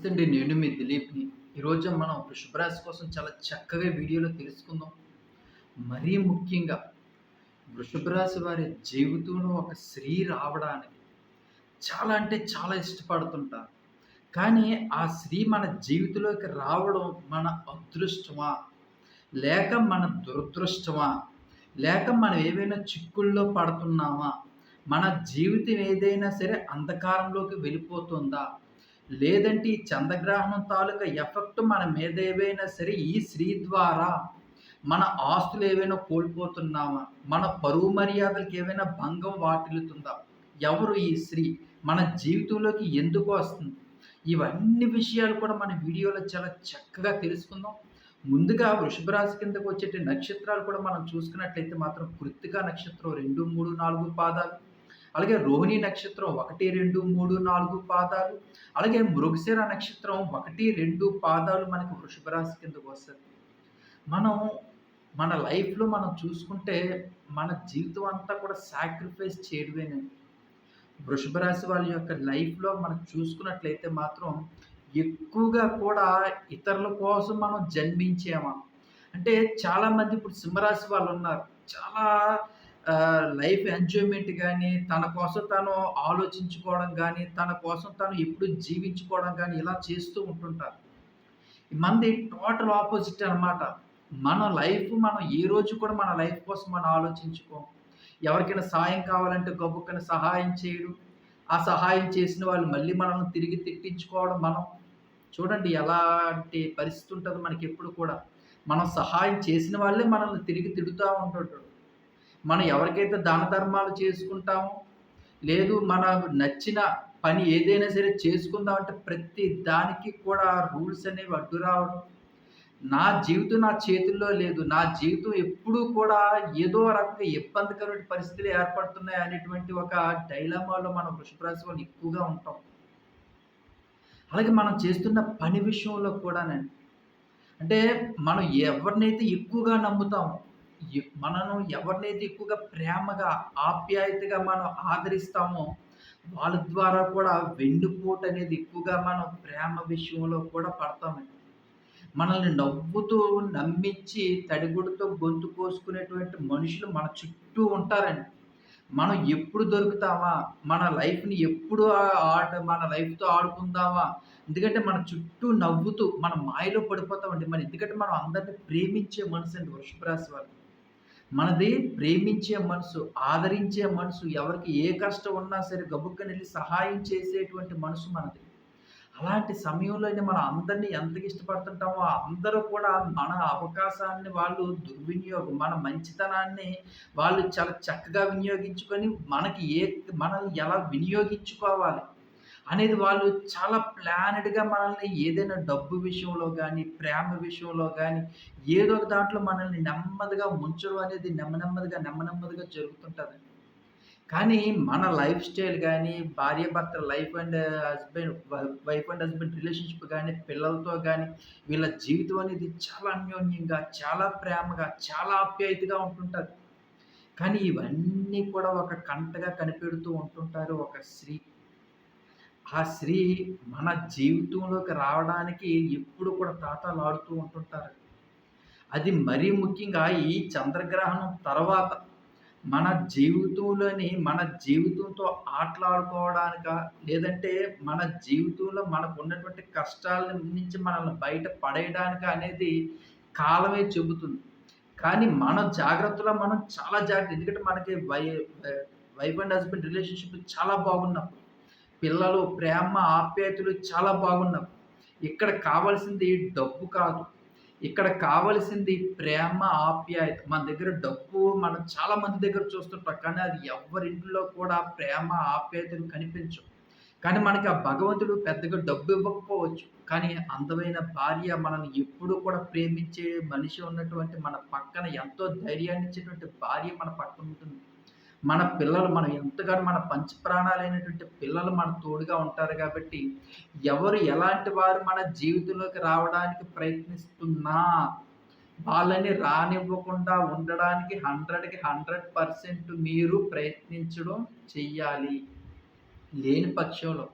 నమస్తే నేను మీ దిలీప్‌ని. ఈరోజు మనం వృషభరాశి కోసం చాలా చక్కగా వీడియోలో తెలుసుకుందాం. మరీ ముఖ్యంగా వృషభరాశి వారి జీవితంలో ఒక స్త్రీ రావడానికి చాలా అంటే చాలా ఇష్టపడుతుంటారు. కానీ ఆ స్త్రీ మన జీవితంలోకి రావడం మన అదృష్టమా? లేక మన దురదృష్టమా? లేక మనం ఏవైనా చిక్కుల్లో పడుతున్నామా? మన జీవితం ఏదైనా సరే అంధకారంలోకి వెళ్ళిపోతుందా? లేదంటే ఈ చంద్రగ్రహణం తాలూకా ఎఫెక్ట్ మన మీద ఏవైనా సరే ఈ స్త్రీ ద్వారా మన ఆస్తులు ఏవైనా కోల్పోతున్నామా? మన పరువు మర్యాదలకు ఏవైనా భంగం వాటిల్లుతుందా? ఎవరు ఈ స్త్రీ? మన జీవితంలోకి ఎందుకు వస్తుంది? ఇవన్నీ విషయాలు కూడా మన వీడియోలో చాలా చక్కగా తెలుసుకుందాం. ముందుగా వృషభ రాశి కిందకు వచ్చేటి నక్షత్రాలు కూడా మనం చూసుకున్నట్లయితే మాత్రం కృత్తిక నక్షత్రం 2, 3, 4 పాదాలు. అలాగే రోహిణి నక్షత్రం 1, 2, 3, 4 పాదాలు. అలాగే మృగశిర నక్షత్రం 1, 2 పాదాలు మనకి వృషభ రాశి కిందకు వస్తుంది మనం మన లైఫ్‌లో మనం చూసుకుంటే మన జీవితం అంతా కూడా సాక్రిఫైస్ చేయడమేనండి. వృషభ రాశి వాళ్ళ యొక్క లైఫ్‌లో మనం చూసుకున్నట్లయితే మాత్రం ఎక్కువగా కూడా ఇతరుల కోసం మనం జన్మించామా? అంటే చాలామంది ఇప్పుడు సింహరాశి వాళ్ళు ఉన్నారు చాలా లైఫ్ ఎంజాయ్‌మెంట్ కానీ తన కోసం తను ఆలోచించుకోవడం కానీ తన కోసం తను ఎప్పుడు జీవించుకోవడం కానీ ఇలా చేస్తూ ఉంటుంటారు. మనది టోటల్ ఆపోజిట్ అనమాట మన లైఫ్ మనం ఏ రోజు కూడా మన లైఫ్ కోసం మనం ఆలోచించుకోం. ఎవరికైనా సాయం కావాలంటే గబుక్కన సహాయం చేయడం. ఆ సహాయం చేసిన వాళ్ళు మళ్ళీ మనల్ని తిరిగి తిట్టించుకోవడం మనం. చూడండి ఎలాంటి పరిస్థితి ఉంటుంది మనకి ఎప్పుడు కూడా. మనం సహాయం చేసిన వాళ్ళే మనల్ని తిరిగి తిడుతూ ఉంటుంటారు. మనం ఎవరికైతే దాన ధర్మాలు చేసుకుంటామో, లేదు మనకు నచ్చిన పని ఏదైనా సరే చేసుకుందాం అంటే ప్రతి దానికి కూడా రూల్స్ అనేవి అడ్డు రావడం. నా జీవితం నా చేతుల్లో లేదు. నా జీవితం ఎప్పుడూ కూడా ఏదో రకంగా ఇబ్బందికరమైన పరిస్థితులు ఏర్పడుతున్నాయి అనేటువంటి ఒక డైలమాలో మనం వృషభరాశి వాళ్ళు ఎక్కువగా ఉంటాం. అలాగే మనం చేస్తున్న పని విషయంలో కూడానండి. అంటే మనం ఎవరినైతే ఎక్కువగా నమ్ముతామో, మనను ఎవరినైతే ఎక్కువగా ప్రేమగా, ఆప్యాయతగా మనం ఆదరిస్తామో, వాళ్ళ ద్వారా కూడా వెన్నుపోటు అనేది ఎక్కువగా మనం ప్రేమ విషయంలో కూడా పడతామండి. మనల్ని నవ్వుతూ నమ్మించి తడిగుడితో గొంతు కోసుకునేటువంటి మనుషులు మన చుట్టూ ఉంటారండి. మనం ఎప్పుడు దొరుకుతామా? మన లైఫ్‌ని ఎప్పుడు ఆట మన లైఫ్‌తో ఆడుకుందామా? ఎందుకంటే మన చుట్టూ నవ్వుతూ మన మాయలో పడిపోతామండి. మన ఎందుకంటే మనం అందరిని ప్రేమించే మనసు అండి వృషభరాశి వాళ్ళు. మనది ప్రేమించే మనసు, ఆదరించే మనసు, ఎవరికి ఏ కష్టం ఉన్నా సరే గబుక్కనెళ్ళి సహాయం చేసేటువంటి మనసు మనది. అలాంటి సమయంలోనే మనం అందరిని ఎంతకి ఇష్టపడుతుంటామో, అందరూ కూడా మన అవకాశాన్ని వాళ్ళు దుర్వినియోగం మన మంచితనాన్ని వాళ్ళు చాలా చక్కగా వినియోగించుకొని, మనకి ఏ మనల్ని ఎలా వినియోగించుకోవాలి అనేది వాళ్ళు చాలా ప్లానెడ్‌గా మనల్ని ఏదైనా డబ్బు విషయంలో కానీ ప్రేమ విషయంలో కానీ ఏదో ఒక దాంట్లో మనల్ని నెమ్మదిగా ముంచడం అనేది నెమ్మ నెమ్మదిగా, నెమ్మ నెమ్మదిగా కానీ మన లైఫ్ స్టైల్ కానీ భార్య భర్త life and husband wife and husband relationship కానీ పిల్లలతో కానీ వీళ్ళ జీవితం అనేది చాలా అన్యోన్యంగా, చాలా ప్రేమగా, చాలా ఆప్యాయతగా ఉంటుంటుంది కానీ ఇవన్నీ కూడా ఒక కంటగా కనిపెడుతూ ఉంటుంటారు ఒక స్త్రీ. ఆ స్త్రీ మన జీవితంలోకి రావడానికి ఎప్పుడు కూడా తాతాలాడుతూ ఉంటుంటారు. అది మరీ ముఖ్యంగా ఈ చంద్రగ్రహణం తర్వాత మన జీవితంలోని మన జీవితంతో ఆటలాడుకోవడానికా? లేదంటే మన జీవితంలో మనకున్నటువంటి కష్టాల నుంచి మనల్ని బయట పడేయడానికా అనేది కాలమే చెబుతుంది. కానీ మన జాగ్రత్తలో మనం చాలా జాగ్రత్త ఎందుకంటే మనకి వై వైఫ్ అండ్ హస్బెండ్ రిలేషన్‌షిప్ చాలా బాగున్నప్పుడు, పిల్లలు, ప్రేమ, ఆప్యాయతలు చాలా బాగున్నప్పుడు, ఇక్కడ కావాల్సింది డబ్బు కాదు. ఇక్కడ కావలసింది ప్రేమ, ఆప్యాయత. మన దగ్గర డబ్బు మనం చాలా మంది దగ్గర చూస్తుంటాం. కానీ అది ఎవ్వరింట్లో కూడా ప్రేమ, ఆప్యాయతలు కనిపించవు. కానీ మనకి ఆ భగవంతుడు పెద్దగా డబ్బు ఇవ్వకపోవచ్చు. కానీ అందమైన భార్య మనల్ని ఎప్పుడూ కూడా ప్రేమించే మనిషి ఉన్నటువంటి మన పక్కన ఎంతో ధైర్యాన్నిచ్చేటువంటి భార్య మన పక్కన ఉంటుంది. మన పిల్లలు మనం ఎంతగానో మన పంచప్రాణాలైనటువంటి పిల్లలు మన తోడుగా ఉంటారు కాబట్టి, ఎవరు ఎలాంటి వారు మన జీవితంలోకి రావడానికి ప్రయత్నిస్తున్నా, వాళ్ళని రానివ్వకుండా ఉండడానికి 100కి 100% మీరు ప్రయత్నించడం చెయ్యాలి. లేని పక్షంలో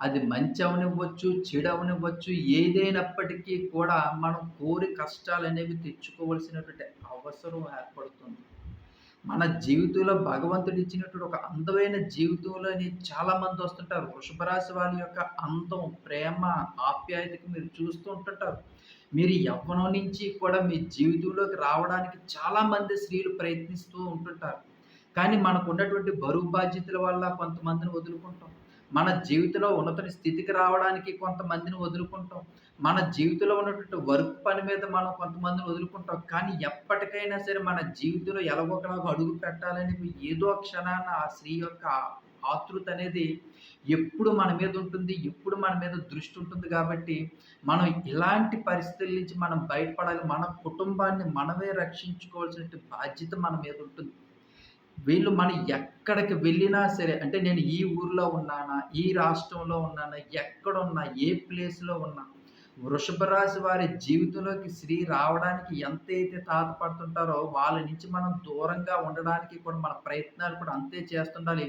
అది మంచి అవనివ్వచ్చు చెడు అవనివ్వచ్చు ఏదైనప్పటికీ కూడా మనం కోరి కష్టాలు అనేవి తెచ్చుకోవాల్సినటువంటి అవసరం ఏర్పడుతుంది మన జీవితంలో భగవంతుడు ఇచ్చినటువంటి ఒక అందమైన జీవితంలోని చాలా మంది వస్తుంటారు. వృషభరాశి వారి యొక్క అందం ప్రేమ ఆప్యాయతకు మీరు చూస్తూ ఉంటుంటారు. మీరు యవ్వనం నుంచి కూడా మీ జీవితంలోకి రావడానికి చాలా మంది స్త్రీలు ప్రయత్నిస్తూ ఉంటుంటారు. కానీ మనకు ఉన్నటువంటి బరువు బాధ్యతల వల్ల కొంతమందిని వదులుకుంటాం. మన జీవితంలో ఉన్నతని స్థితికి రావడానికి కొంతమందిని వదులుకుంటాం. మన జీవితంలో ఉన్నటువంటి వర్క్ పని మీద మనం కొంతమందిని వదులుకుంటాం. కానీ ఎప్పటికైనా సరే మన జీవితంలో ఎలాగొకలాగా అడుగు పెట్టాలని ఏదో క్షణాన ఆ స్త్రీ యొక్క ఆతృత అనేది ఎప్పుడు మన మీద ఉంటుంది ఎప్పుడు మన మీద దృష్టి ఉంటుంది కాబట్టి మనం ఇలాంటి పరిస్థితుల నుంచి మనం బయటపడాలి. మన కుటుంబాన్ని మనమే రక్షించుకోవాల్సిన బాధ్యత మన మీద ఉంటుంది. వీళ్ళు మనం ఎక్కడికి వెళ్ళినా సరే అంటే నేను ఈ ఊర్లో ఉన్నానా ఈ రాష్ట్రంలో ఉన్నానా ఎక్కడున్నా ఏ ప్లేస్లో ఉన్నా వృషభ రాశి వారి జీవితంలోకి శ్రీ రావడానికి ఎంతైతే తాతపడుతుంటారో వాళ్ళ నుంచి మనం దూరంగా ఉండడానికి కూడా మన ప్రయత్నాలు కూడా అంతే చేస్తుండాలి.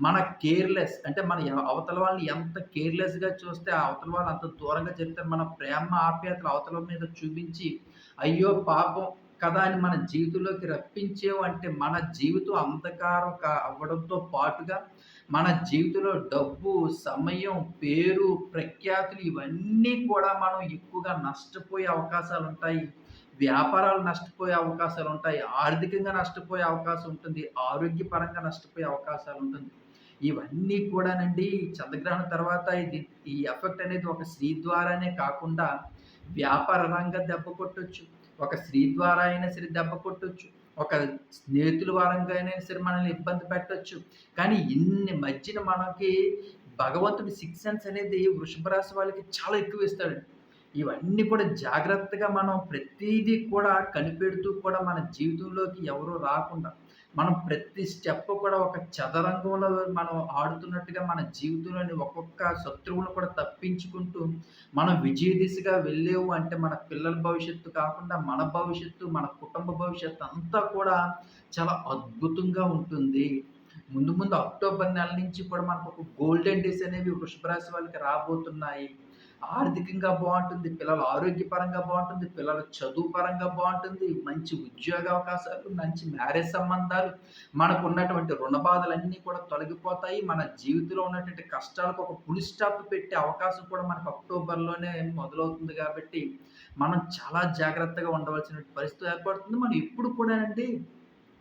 మన కేర్లెస్ అంటే మన అవతల వాళ్ళని ఎంత కేర్లెస్గా చూస్తే ఆ అవతల వాళ్ళు అంత దూరంగా చెప్తారు మన ప్రేమ ఆప్యాయతలు అవతల మీద చూపించి అయ్యో పాపం కదా అని మన జీవితంలోకి రప్పించేవు అంటే మన జీవితం అంధకారం అవ్వడంతో పాటుగా మన జీవితంలో డబ్బు సమయం పేరు ప్రఖ్యాతులు ఇవన్నీ కూడా మనం ఎక్కువగా నష్టపోయే అవకాశాలు ఉంటాయి. వ్యాపారాలు నష్టపోయే అవకాశాలు ఉంటాయి. ఆర్థికంగా నష్టపోయే అవకాశం ఉంటుంది. ఆరోగ్యపరంగా నష్టపోయే అవకాశాలు ఉంటుంది. ఇవన్నీ కూడానండి చంద్రగ్రహణం తర్వాత ఇది ఈ ఎఫెక్ట్ అనేది ఒక స్త్రీ ద్వారానే కాకుండా వ్యాపార రంగం దెబ్బ కొట్టొచ్చు. ఒక స్త్రీ ద్వారా అయినా సరే దెబ్బ కొట్టొచ్చు. ఒక స్నేహితుల వారంగా అయినా సరే మనల్ని ఇబ్బంది పెట్టచ్చు. కానీ ఇన్ని మధ్యన మనకి భగవంతుడి సిక్స్ సెన్స్ అనేది వృషభ రాశి వాళ్ళకి చాలా ఎక్కువ ఇస్తాడు. ఇవన్నీ కూడా జాగ్రత్తగా మనం ప్రతిదీ కూడా కనిపెడుతూ కూడా మన జీవితంలోకి ఎవరూ రాకుండా మనం ప్రతి స్టెప్ కూడా ఒక చదరంగంలో మనం ఆడుతున్నట్టుగా మన జీవితంలోని ఒక్కొక్క శత్రువును కూడా తప్పించుకుంటూ మనం విజయ దిశగా వెళ్ళేవు అంటే మన పిల్లల భవిష్యత్తు కాకుండా మన భవిష్యత్తు మన కుటుంబ భవిష్యత్తు అంతా కూడా చాలా అద్భుతంగా ఉంటుంది. ముందు ముందు అక్టోబర్ నెల నుంచి కూడా మనకు ఒక గోల్డెన్ డేస్ అనేవి వృషభ రాశి వాళ్ళకి రాబోతున్నాయి. ఆర్థికంగా బాగుంటుంది పిల్లల ఆరోగ్యపరంగా బాగుంటుంది పిల్లల చదువు పరంగా బాగుంటుంది మంచి ఉద్యోగ అవకాశాలు మంచి మ్యారేజ్ సంబంధాలు మనకు ఉన్నటువంటి రుణ బాధలన్నీ కూడా తొలగిపోతాయి. మన జీవితంలో ఉన్నటువంటి కష్టాలకు ఒక పులి స్టాప్ పెట్టే అవకాశం కూడా మనకు అక్టోబర్లోనే మొదలవుతుంది కాబట్టి మనం చాలా జాగ్రత్తగా ఉండవలసిన పరిస్థితి ఏర్పడుతుంది. మనం ఎప్పుడు కూడా అండి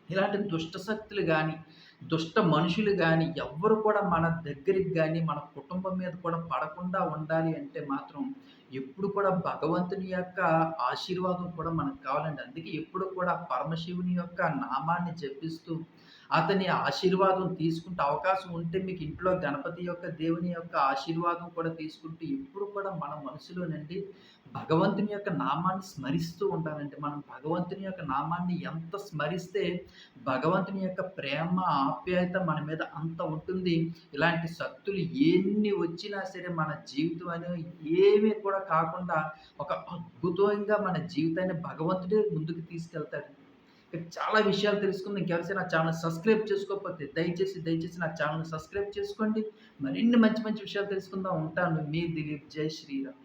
ఇలాంటి దుష్టశక్తులు కానీ దుష్ట మనుషులు కానీ ఎవ్వరు కూడా మన దగ్గరికి కానీ మన కుటుంబం మీద కూడా పడకుండా ఉండాలి అంటే మాత్రం ఎప్పుడు కూడా భగవంతుని యొక్క ఆశీర్వాదం కూడా మనకు కావాలండి. అందుకే ఎప్పుడు కూడా పరమశివుని యొక్క నామాన్ని జపిస్తూ అతని ఆశీర్వాదం తీసుకుంటే అవకాశం ఉంటే మీకు ఇంట్లో గణపతి యొక్క దేవుని యొక్క ఆశీర్వాదం కూడా తీసుకుంటూ ఎప్పుడు కూడా మన మనసులోనండి భగవంతుని యొక్క నామాన్ని స్మరిస్తూ ఉండాలండి. మనం భగవంతుని యొక్క నామాన్ని ఎంత స్మరిస్తే భగవంతుని యొక్క ప్రేమ ఆప్యాయత మన మీద అంత ఉంటుంది. ఇలాంటి శక్తులు ఎన్ని వచ్చినా సరే మన జీవితం అనేది ఏమీ కూడా కాకుండా ఒక అద్భుతంగా మన జీవితాన్ని భగవంతుడే ముందుకు తీసుకెళ్తాడు చాలా విషయాలు తెలుసుకుంది. ఇంకెవరిసే నా ఛానల్ సబ్స్క్రైబ్ చేసుకోకపోతే దయచేసి దయచేసి నా ఛానల్ సబ్స్క్రైబ్ చేసుకోండి. మరిన్ని మంచి మంచి విషయాలు తెలుసుకుందాం. ఉంటాను. మీ దిలీప్. జై శ్రీరామ్.